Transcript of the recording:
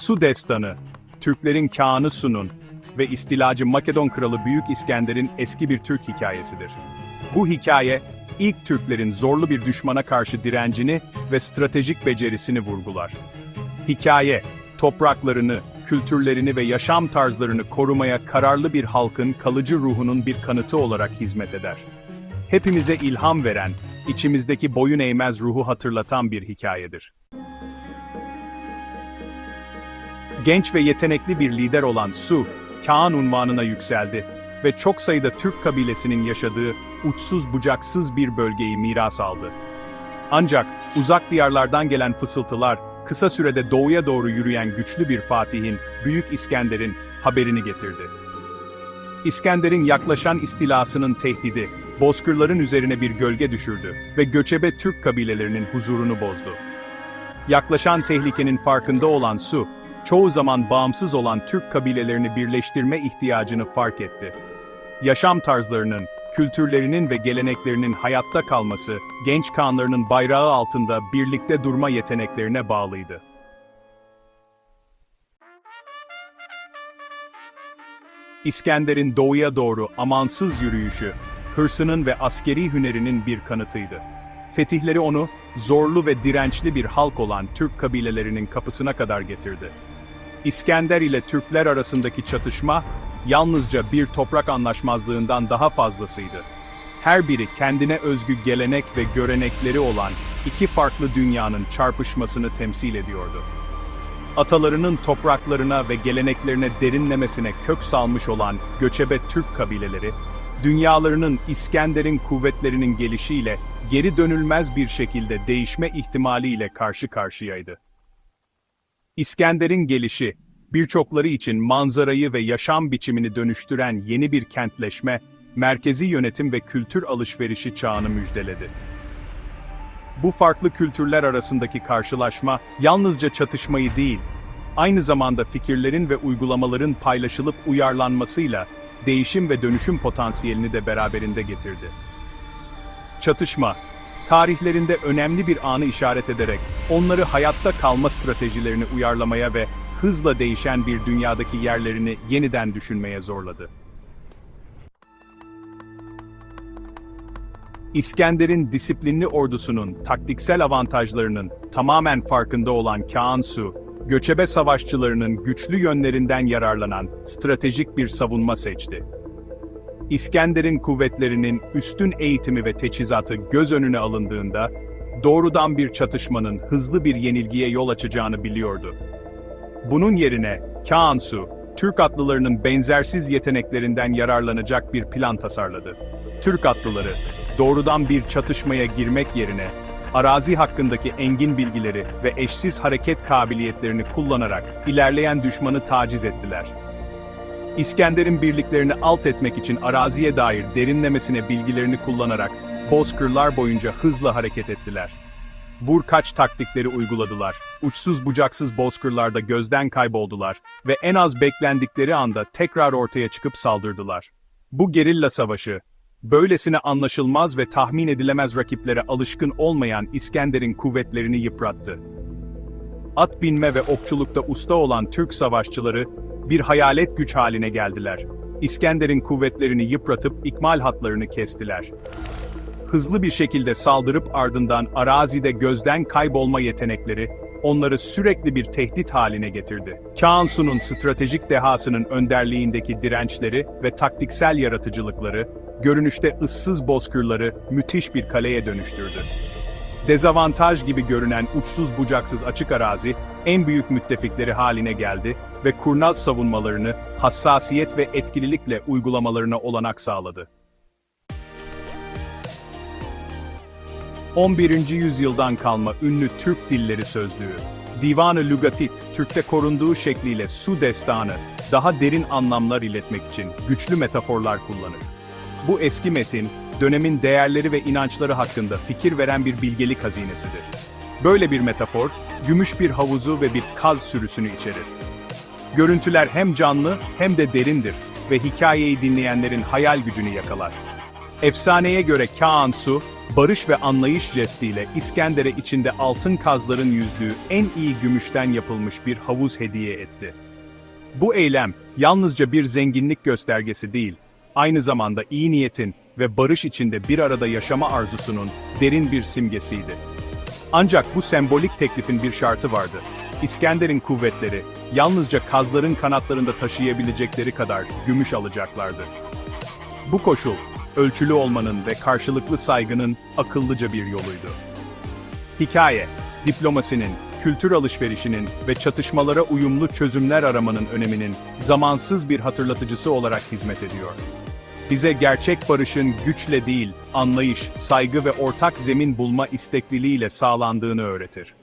Su Destanı, Türklerin Kağanı Su'nun ve istilacı Makedon Kralı Büyük İskender'in eski bir Türk hikayesidir. Bu hikaye, ilk Türklerin zorlu bir düşmana karşı direncini ve stratejik becerisini vurgular. Hikaye, topraklarını, kültürlerini ve yaşam tarzlarını korumaya kararlı bir halkın kalıcı ruhunun bir kanıtı olarak hizmet eder. Hepimize ilham veren, içimizdeki boyun eğmez ruhu hatırlatan bir hikayedir. Genç ve yetenekli bir lider olan Su, Kaan unvanına yükseldi ve çok sayıda Türk kabilesinin yaşadığı uçsuz bucaksız bir bölgeyi miras aldı. Ancak uzak diyarlardan gelen fısıltılar, kısa sürede doğuya doğru yürüyen güçlü bir Fatih'in, Büyük İskender'in haberini getirdi. İskender'in yaklaşan istilasının tehdidi, bozkırların üzerine bir gölge düşürdü ve göçebe Türk kabilelerinin huzurunu bozdu. Yaklaşan tehlikenin farkında olan Su, çoğu zaman bağımsız olan Türk kabilelerini birleştirme ihtiyacını fark etti. Yaşam tarzlarının, kültürlerinin ve geleneklerinin hayatta kalması, genç kanlarının bayrağı altında birlikte durma yeteneklerine bağlıydı. İskender'in doğuya doğru amansız yürüyüşü, hırsının ve askeri hünerinin bir kanıtıydı. Fetihleri onu, zorlu ve dirençli bir halk olan Türk kabilelerinin kapısına kadar getirdi. İskender ile Türkler arasındaki çatışma, yalnızca bir toprak anlaşmazlığından daha fazlasıydı. Her biri kendine özgü gelenek ve görenekleri olan iki farklı dünyanın çarpışmasını temsil ediyordu. Atalarının topraklarına ve geleneklerine derinlemesine kök salmış olan göçebe Türk kabileleri, dünyalarının İskender'in kuvvetlerinin gelişiyle geri dönülmez bir şekilde değişme ihtimaliyle karşı karşıyaydı. İskender'in gelişi, birçokları için manzarayı ve yaşam biçimini dönüştüren yeni bir kentleşme, merkezi yönetim ve kültür alışverişi çağını müjdeledi. Bu farklı kültürler arasındaki karşılaşma, yalnızca çatışmayı değil, aynı zamanda fikirlerin ve uygulamaların paylaşılıp uyarlanmasıyla, değişim ve dönüşüm potansiyelini de beraberinde getirdi. Çatışma, tarihlerinde önemli bir anı işaret ederek, onları hayatta kalma stratejilerini uyarlamaya ve hızla değişen bir dünyadaki yerlerini yeniden düşünmeye zorladı. İskender'in disiplinli ordusunun taktiksel avantajlarının tamamen farkında olan Kaan Su, göçebe savaşçılarının güçlü yönlerinden yararlanan stratejik bir savunma seçti. İskender'in kuvvetlerinin üstün eğitimi ve teçhizatı göz önüne alındığında, doğrudan bir çatışmanın hızlı bir yenilgiye yol açacağını biliyordu. Bunun yerine, Kaan Su, Türk atlılarının benzersiz yeteneklerinden yararlanacak bir plan tasarladı. Türk atlıları, doğrudan bir çatışmaya girmek yerine, arazi hakkındaki engin bilgileri ve eşsiz hareket kabiliyetlerini kullanarak ilerleyen düşmanı taciz ettiler. İskender'in birliklerini alt etmek için araziye dair derinlemesine bilgilerini kullanarak bozkırlar boyunca hızla hareket ettiler. Vur kaç taktikleri uyguladılar. Uçsuz bucaksız bozkırlarda gözden kayboldular ve en az beklendikleri anda tekrar ortaya çıkıp saldırdılar. Bu gerilla savaşı, böylesine anlaşılmaz ve tahmin edilemez rakiplere alışkın olmayan İskender'in kuvvetlerini yıprattı. At binme ve okçulukta usta olan Türk savaşçıları bir hayalet güç haline geldiler. İskender'in kuvvetlerini yıpratıp ikmal hatlarını kestiler. Hızlı bir şekilde saldırıp ardından arazide gözden kaybolma yetenekleri onları sürekli bir tehdit haline getirdi. Kaansu'nun stratejik dehasının önderliğindeki dirençleri ve taktiksel yaratıcılıkları, görünüşte ıssız bozkırları müthiş bir kaleye dönüştürdü. Dezavantaj gibi görünen uçsuz bucaksız açık arazi, en büyük müttefikleri haline geldi ve kurnaz savunmalarını hassasiyet ve etkililikle uygulamalarına olanak sağladı. 11. yüzyıldan kalma ünlü Türk dilleri sözlüğü, Divan-ı Lugatit, Türk'te korunduğu şekliyle su destanı, daha derin anlamlar iletmek için güçlü metaforlar kullanır. Bu eski metin, dönemin değerleri ve inançları hakkında fikir veren bir bilgelik hazinesidir. Böyle bir metafor, gümüş bir havuzu ve bir kaz sürüsünü içerir. Görüntüler hem canlı hem de derindir ve hikayeyi dinleyenlerin hayal gücünü yakalar. Efsaneye göre Kaan-Su, barış ve anlayış jestiyle İskender'e içinde altın kazların yüzdüğü en iyi gümüşten yapılmış bir havuz hediye etti. Bu eylem, yalnızca bir zenginlik göstergesi değil, aynı zamanda iyi niyetin ve barış içinde bir arada yaşama arzusunun derin bir simgesiydi. Ancak bu sembolik teklifin bir şartı vardı. İskender'in kuvvetleri, yalnızca kazların kanatlarında taşıyabilecekleri kadar gümüş alacaklardı. Bu koşul, ölçülü olmanın ve karşılıklı saygının akıllıca bir yoluydu. Hikaye, diplomasinin, kültür alışverişinin ve çatışmalara uyumlu çözümler aramanın öneminin zamansız bir hatırlatıcısı olarak hizmet ediyor. Bize gerçek barışın güçle değil, anlayış, saygı ve ortak zemin bulma istekliliğiyle sağlandığını öğretir.